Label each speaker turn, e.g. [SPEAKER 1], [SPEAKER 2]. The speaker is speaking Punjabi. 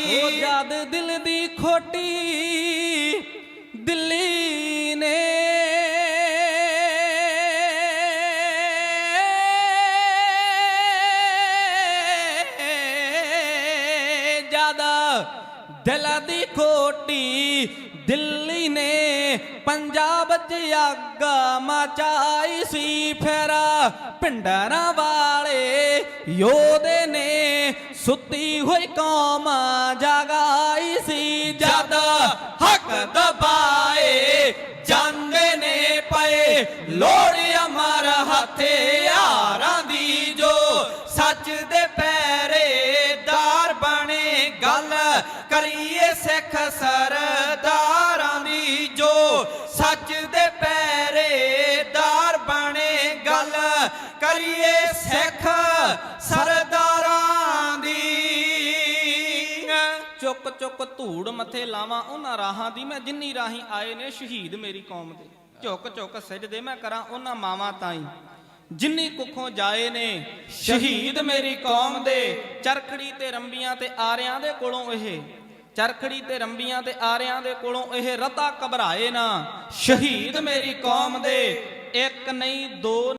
[SPEAKER 1] ਉਹ ਜਦ ਦਿਲ ਦੀ ਖੋਟੀ ਦਿੱਲੀ ਨੇ। ਜ਼ਿਆਦਾ ਦਿਲ ਦੀ ਖੋਟੀ ਦਿੱਲੀ ਨੇ। ਪੰਜਾਬ 'ਚ ਅੱਗ ਮਚਾਈ ਸੀ ਫੇਰਾ ਪਿੰਡਰਾਂ ਵਾਲੇ ਯੋਧੇ ਨੇ। ਸੁੱਤੀ ਹੋਈ ਕੌਮ ਜਗਾਈ ਸੀ, ਜਦ ਹੱਕ ਦਬਾਏ ਜਾਂਦੇ ਨੇ ਪਏ। ਲੋੜ ਅਮਰ ਹਥਿਆਰਾਂ ਦੀ ਜੋ ਸੱਚ ਦੇ ਪੈਰੇਦਾਰ ਬਣੇ, ਗੱਲ ਕਰੀਏ ਸਿੱਖ ਸਰਦਾਰਾਂ ਦੀ ਜੋ ਸੱਚ ਦੇ ਪਹਿਰੇਦਾਰ ਬਣੇ, ਗੱਲ ਕਰੀਏ ਸਿੱਖ ਸਰਦਾਰਾਂ ਚੁੱਕ ਚੁੱਕ ਧੂੜ ਮੱਥੇ ਲਾਵਾਂ ਉਹਨਾਂ ਰਾਹਾਂ ਦੀ। ਮੈਂ ਜਿੰਨੀ ਰਾਹੀਂ ਆਏ ਨੇ ਸ਼ਹੀਦ ਮੇਰੀ ਕੌਮ ਦੇ। ਝੁੱਕ ਝੁੱਕ ਸਜਦੇ ਮੈਂ ਕਰਾਂ ਉਹਨਾਂ ਮਾਵਾਂ ਤਾਈਂ। ਜਿੰਨੀ ਕੁੱਖੋਂ ਜਾਏ ਨੇ ਸ਼ਹੀਦ ਮੇਰੀ ਕੌਮ ਦੇ। ਚਰਖੜੀ ਤੇ ਰੰਬੀਆਂ ਤੇ ਆਰਿਆਂ ਦੇ ਕੋਲੋਂ ਇਹ। ਚਰਖੜੀ ਤੇ ਰੰਬੀਆਂ ਤੇ ਆਰਿਆਂ ਦੇ ਕੋਲੋਂ ਇਹ ਰਤਾ ਘਬਰਾਏ ਨਾ। ਸ਼ਹੀਦ ਮੇਰੀ ਕੌਮ ਦੇ। ਇੱਕ ਨਹੀਂ, ਦੋ